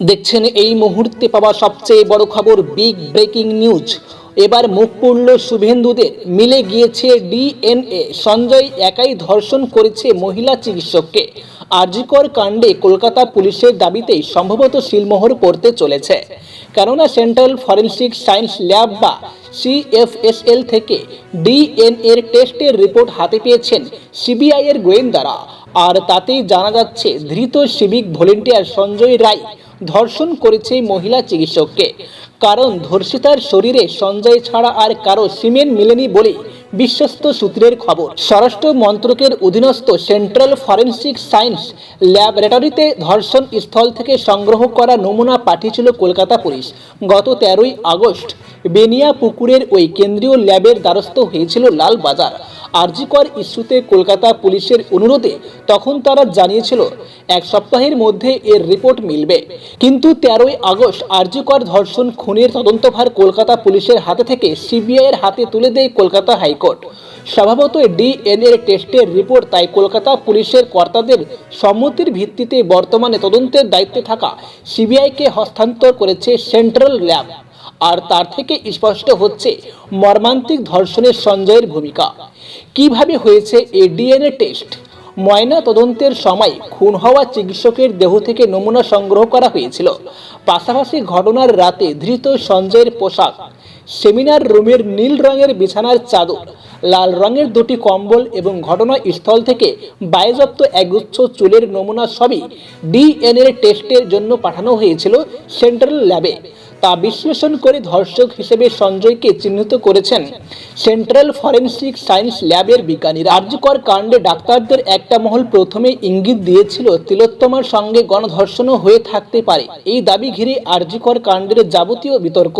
দেখছেন এই মুহূর্তে পাওয়া সবচেয়ে বড় খবর বিগ ব্রেকিং নিউজ এবার মুখ পড়ল শুভেন্দুদের। মিলে গিয়েছে ডিএনএ। সঞ্জয় একাই ধর্ষণ করেছে মহিলা চিকিৎসককে। আরজিকর কাণ্ডে কলকাতা পুলিশের দাবিতেই সম্ভবত সিলমোহর পড়তে চলেছে। কেননা সেন্ট্রাল ফরেন্সিক সায়েন্স ল্যাব বা সিএফএসএল থেকে ডিএনএর টেস্টের রিপোর্ট হাতে পেয়েছেন সিবিআই এর গোয়েন্দারা। আর তাতেই জানা যাচ্ছে, ধৃত সিভিক ভলেন্টিয়ার সঞ্জয় রায় ধর্ষণ করেছে মহিলা চিকিৎসককে। কারণ ধর্ষিতার শরীরে সঞ্জয় ছাড়া আর কারও সিমেন্ট মিলেনি বলে বিশ্বস্ত সূত্রের খবর, স্বরাষ্ট্র মন্ত্রকের অধীনস্থ সেন্ট্রাল ফরেন্সিক সায়েন্স ল্যাবরেটরিতে ধর্ষণ স্থল থেকে সংগ্রহ করা নমুনা পাঠিয়েছিল কলকাতা পুলিশ। গত তেরোই আগস্ট বেনিয়া পুকুরের ওই কেন্দ্রীয় ল্যাবের দ্বারস্থ হয়েছিল লালবাজার আরজিকর ইস্যুতে কলকাতা পুলিশের অনুরোধে তখন তারা জানিয়েছিল, এক সপ্তাহের মধ্যে এর রিপোর্ট মিলবে। কিন্তু তেরোই আগস্ট আরজিকর ধর্ষণ খুনের তদন্তভার কলকাতা পুলিশের হাতে থেকে সিবিআইয়ের হাতে তুলে দেয় কলকাতা হাইকোর্ট। স্বভাবতই ডিএনএ টেস্টের রিপোর্ট, তাই কলকাতা পুলিশের কর্তাদের সম্মতির ভিত্তিতে বর্তমানে তদন্তের দায়িত্বে থাকা সিবিআইকে হস্তান্তর করেছে সেন্ট্রাল ল্যাব। আর তার থেকে স্পষ্ট হচ্ছে মর্মান্তিক ধর্ষণের সঞ্জয়ের ভূমিকা। কীভাবে হয়েছে এ ডিএনএ টেস্ট? ময়না তদন্তের সময় খুন হওয়া চিকিৎসকের দেহ থেকে নমুনা সংগ্রহ করা হয়েছিল। পাশাপাশি ঘটনার রাতে ধৃত সঞ্জয়ের পোশাক, সেমিনার রুমের নীল রঙের বিছানার চাদর, লাল রঙের দুটি কম্বল এবং ঘটনাস্থল থেকে বায়োজপ্ত একগুচ্ছ চুলের নমুনা সবই ডিএনএ টেস্টের জন্য পাঠানো হয়েছিল সেন্ট্রাল ল্যাবে। তা বিশ্লেষণ করে ধর্ষক হিসেবে সঞ্জয়কে চিহ্নিত করেছেন সেন্ট্রাল ফরেনসিক সায়েন্স ল্যাবের বিজ্ঞানীরা। আর্যকর কাণ্ডে ডাক্তারদের একটা মহল প্রথমে ইঙ্গিত দিয়েছিল, তিলোত্তমার সঙ্গে গণধর্ষণও হয়ে থাকতে পারে। এই দাবি ঘিরে আর্যকর কাণ্ডের যাবতীয় বিতর্ক।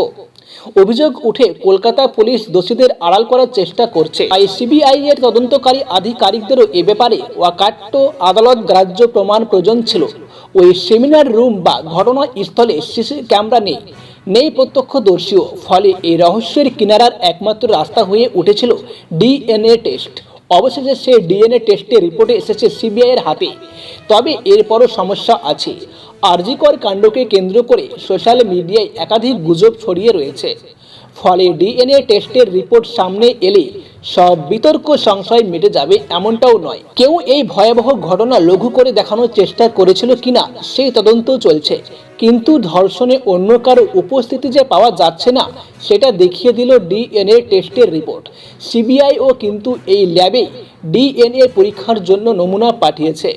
অভিযোগ উঠে কলকাতা পুলিশ দোষীদের আড়াল করার চেষ্টা করছে। তাই সিবিআই এর তদন্তকারী আধিকারিকদেরও এ ব্যাপারে ওয়াকাট্ট আদালত গ্রাহ্য প্রমাণ প্রয়োজন ছিল। ওই সেমিনার রুম বা ঘটনাস্থলে সিসি ক্যামেরা নেই। নেই প্রত্যক্ষদর্শীও। ফলে এই রহস্যের কিনারার একমাত্র রাস্তা হয়ে উঠেছিল ডিএনএ টেস্ট। অবশেষে সে ডিএনএ টেস্টের রিপোর্টে এসেছে সিবিআইয়ের হাতে। তবে এরপরও সমস্যা আছে। আরজিকর কাণ্ডকে কেন্দ্র করে সোশ্যাল মিডিয়ায় একাধিক গুজব ছড়িয়ে রয়েছে। ফলে ডিএনএ টেস্টের রিপোর্ট সামনে এলে সব বিতর্ক সংশয় মিটে যাবে এমনটাও নয়। কেউ এই ভয়াবহ ঘটনা লঘু করে দেখানোর চেষ্টা করেছিল কিনা সেই তদন্ত চলছে। কিন্তু ধর্ষণে অন্য কারও উপস্থিতি যে পাওয়া যাচ্ছে না, সেটা দেখিয়ে দিল ডিএনএ টেস্টের রিপোর্ট। সিবিআইও কিন্তু এই ল্যাবে ডিএনএ পরীক্ষার জন্য নমুনা পাঠিয়েছে।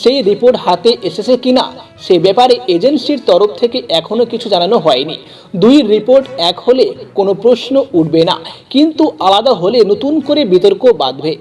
সেই রিপোর্ট হাতে এসেছে কিনা, সে ব্যাপারে এজেন্সির তরফ থেকে এখনও কিছু জানানো হয়নি। দুই রিপোর্ট এক হলে কোনো প্রশ্ন উঠবে না, কিন্তু আলাদা হলে নতুন করে বিতর্ক বাঁধবে।